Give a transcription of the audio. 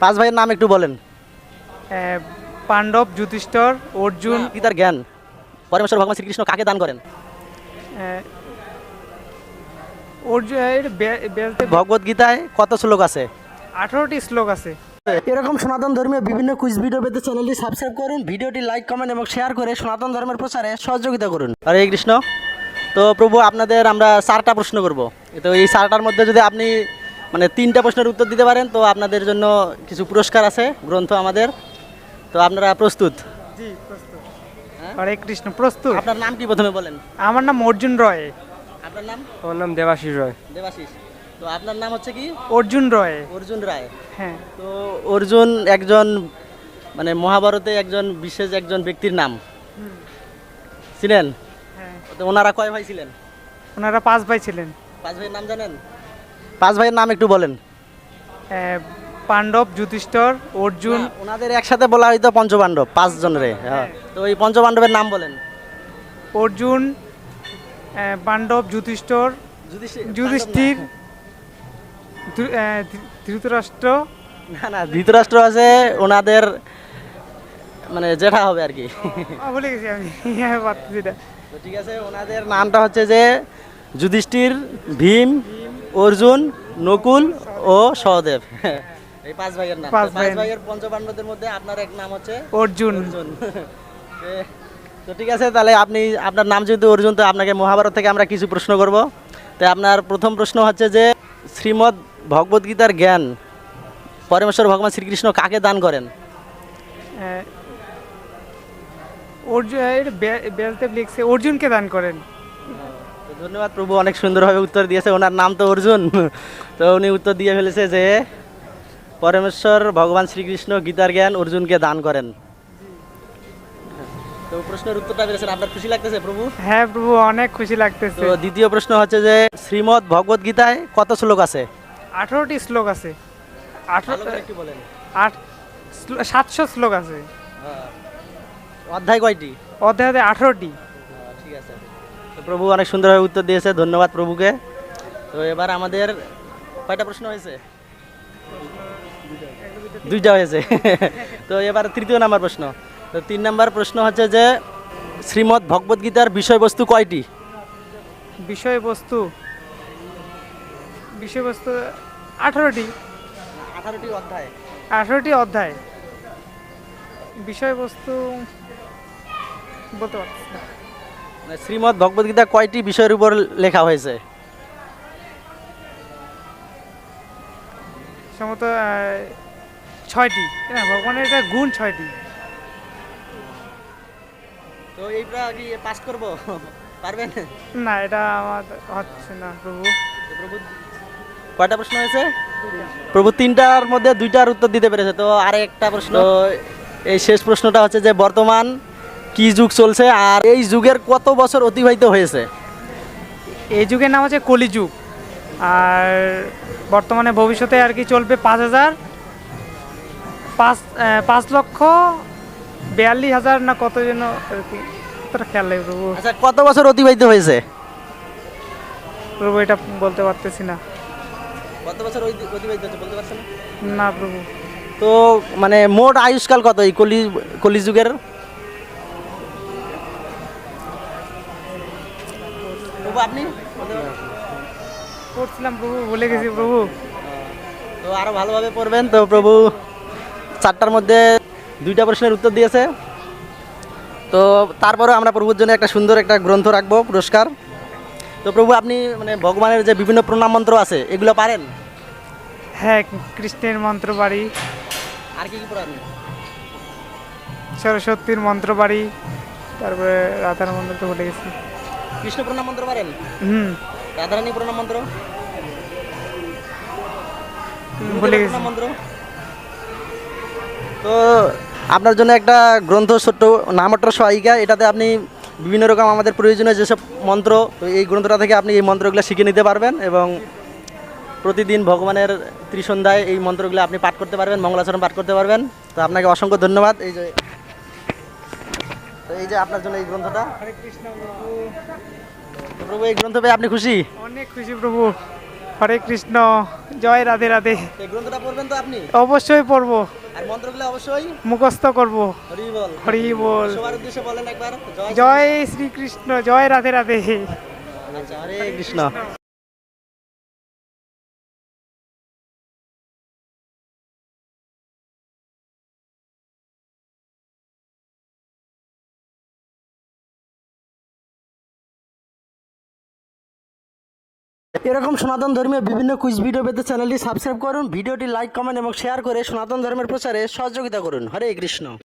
পাঁচ ভাইয়ের নাম একটু বলেন। পাণ্ডব যুধিষ্ঠর অর্জুন। গীতার জ্ঞান? পরমেশ্বর ভগবান শ্রীকৃষ্ণ কাকে দান করেন? ভগবত গীতায় কত শ্লোক আছে? আঠারোটি শ্লোক আছে। এরকম সনাতন ধর্মীয় বিভিন্ন কুইজ ভিডিও পেতে চ্যানেলটি সাবস্ক্রাইব করুন ভিডিওটি লাইক কমেন্ট এবং শেয়ার করে সনাতন ধর্মের প্রচারে সহযোগিতা করুন। হরে কৃষ্ণ। তো প্রভু আপনাদের আমরা চারটা প্রশ্ন করব। তো এই চারটার মধ্যে যদি আপনি মানে তিনটা প্রশ্নের উত্তর দিতে পারেন। তো আপনাদের জন্য কিছু পুরস্কার আছে গ্রন্থ আমাদের। তো আপনারা প্রস্তুত? জি প্রস্তুত। হরে কৃষ্ণ প্রস্তুত। আপনার নাম কি প্রথমে বলেন? আমার নাম অর্জুন রয়। আপনার নাম? আমার নাম দেবাশিস রয়। দেবাশিস। তো আপনার নাম হচ্ছে কি? অর্জুন রয়। অর্জুন রায়। হ্যাঁ। তো অর্জুন একজন মানে মহাভারতে একজন বিশেষ একজন ব্যক্তির নাম। ছিলেন? হ্যাঁ। তো ওনারা কয় ভাই ছিলেন? ওনারা পাঁচ ভাই ছিলেন। পাঁচ ভাইয়ের নাম জানেন? পাঁচ ভাইয়ের নাম একটু বলেন। পাণ্ডব যুধিষ্ঠর অর্জুন। ওনাদের একসাথে বলা হয়তো পঞ্চপাণ্ডব পাঁচ জনের। হ্যাঁ। তো ওই পঞ্চপাণ্ডবের নাম বলেন। অর্জুন পাণ্ডব যুধিষ্ঠর যুধিষ্ঠির ধৃতরাষ্ট্র। না না ধৃতরাষ্ট্র আছে ওনাদের মানে জেঠা হবে আর কি। ভুলে গেছি আমি। হ্যাঁ ঠিক আছে ওনাদের নামটা হচ্ছে যে যুধিষ্ঠির ভীম অর্জুন নকুল ও সহদেব। এই পাঁচ ভাইয়ের নাম। পাঁচ ভাইয়ের- পঞ্চপাণ্ডবদের মধ্যে আপনার এক নাম হচ্ছে অর্জুন। তো ঠিক আছে তাহলে আপনি আপনার নাম যেহেতু অর্জুন তো আপনাকে মহাভারত থেকে আমরা কিছু প্রশ্ন করব। তো আপনার প্রথম প্রশ্ন হচ্ছে যে শ্রীমদ্ ভগবদ গীতার জ্ঞান পরমেশ্বর ভগবান শ্রীকৃষ্ণ কাকে দান করেন? অর্জুন বেলতে লিখছে অর্জুনকে দান করেন। ধন্যবাদ প্রভু অনেক সুন্দরভাবে উত্তর দিয়েছে। ওনার নাম তো অর্জুন। তো উনি উত্তর দিয়ে ফেলেছে যে পরমেশ্বর ভগবান শ্রীকৃষ্ণ গীতার জ্ঞান অর্জুনকে দান করেন। তো প্রশ্নের উত্তরটা পেরেছেন আপনার খুশি লাগতেছে প্রভু? হ্যাঁ প্রভু অনেক খুশি লাগতেছে। তো দ্বিতীয় প্রশ্ন হচ্ছে যে শ্রীমদ্ ভগবদ গীতায় কত শ্লোক আছে? আঠারোটি শ্লোক আছে। আঠারো বলেন। আট সাতশো শ্লোক আছে। অধ্যায় কয়টি? অধ্যায় আঠারোটি। তো প্রভু অনেক সুন্দরভাবে উত্তর দিয়েছে ধন্যবাদ প্রভুকে। তো এবার আমাদের কয়টা প্রশ্ন হয়েছে? দুইটা হয়েছে। তো এবার তৃতীয় নাম্বার প্রশ্ন। তো তিন নাম্বার প্রশ্ন হচ্ছে যে শ্রীমদ্ ভগবদ গীতার বিষয়বস্তু কয়টি? বিষয়বস্তু বিষয়বস্তু আঠারোটি। আঠারোটি অধ্যায়। আঠারোটি অধ্যায়। বিষয়বস্তু বলতে পারছি শ্রীমদ্ ভগবদ গীতা কয়টি বিষয়ের উপর লেখা হয়েছে? সম্ভবত ছয়টি। ভগবানের এটা গুণ ছয়টি। তো এইটা কি পাস করব? পারবেন? না এটা আমার হচ্ছে না প্রভু। প্রভু কয়টা প্রশ্ন হয়েছে? প্রভু তিনটার মধ্যে দুইটার উত্তর দিতে পেরেছে। তো আর একটা প্রশ্ন এই শেষ প্রশ্নটা হচ্ছে যে বর্তমান কি যুগ চলছে আর এই যুগের কত বছর অতিবাহিত হয়েছে? এই যুগের নাম হচ্ছে কলিযুগ। আর বর্তমানে ভবিষ্যতে আর কি চলবে পাঁচ হাজার পাঁচ পাঁচ লক্ষ বিয়াল্লিশ হাজার না কত যেন আর কি খেয়াল প্রভু? আচ্ছা কত বছর অতিবাহিত হয়েছে? প্রভু এটা বলতে পারতেছি না। কত বছর অতিবাহিত বলতে পারছেন না প্রভু। তো মানে মোট আয়ুষ্কাল কত এই কলি কলিযুগের? প্রভু আপনি? পড়ছিলাম প্রভু ভুলে গেছি প্রভু তো আরও ভালোভাবে পড়বেন। তো প্রভু চারটার মধ্যে দুইটা প্রশ্নের উত্তর দিয়েছে। তো তারপরে আমরা প্রভুর জন্য একটা সুন্দর একটা গ্রন্থ রাখব পুরস্কার। তো প্রভু আপনি মানে ভগবানের যে বিভিন্ন প্রণাম মন্ত্র আছে এগুলো পারেন? হ্যাঁ কৃষ্ণের মন্ত্র বাড়ি আর কি কি পড়েন সরস্বতীর মন্ত্র বাড়ি তারপরে রাধার মন্ত্র তো ভুলে গেছি। কৃষ্ণ প্রণাম মন্ত্র পারেন হুম। রাধারানী প্রণাম মন্ত্র ভুলে গেছি। প্রণাম মন্ত্র তো আপনার জন্য একটা গ্রন্থ ছোট্ট নামট্র সহায়িকা এটাতে আপনি বিভিন্ন রকম আমাদের প্রয়োজনীয় যেসব মন্ত্র তো এই গ্রন্থটা থেকে আপনি এই মন্ত্রগুলো শিখে নিতে পারবেন এবং প্রতিদিন ভগবানের ত্রিসন্ধ্যায় এই মন্ত্রগুলো আপনি পাঠ করতে পারবেন মঙ্গলাচরণ পাঠ করতে পারবেন। তো আপনাকে অসংখ্য ধন্যবাদ। এই যে তো এই যে আপনার জন্য এই গ্রন্থটা। প্রভু এই গ্রন্থ পেয়ে আপনি খুশি? অনেক খুশি প্রভু। হরে কৃষ্ণ জয় রাধে রাধে। এই গ্রন্থটা পড়বেন তো আপনি? অবশ্যই পড়ব। আর মন্ত্রগুলো অবশ্যই? মুখস্থ করব। হরি বল। হরি বল। সবার উদ্দেশ্যে বলেন একবার। জয় জয় শ্রীকৃষ্ণ। জয় রাধে রাধে। আচ্ছা হরে কৃষ্ণ। এরকম সনাতন ধর্মীয় বিভিন্ন কুইজ ভিডিও পেতে চ্যানেলটি সাবস্ক্রাইব করুন। ভিডিওটি লাইক কমেন্ট এবং শেয়ার করে সনাতন ধর্মের প্রচারে সহযোগিতা করুন। হরে কৃষ্ণ।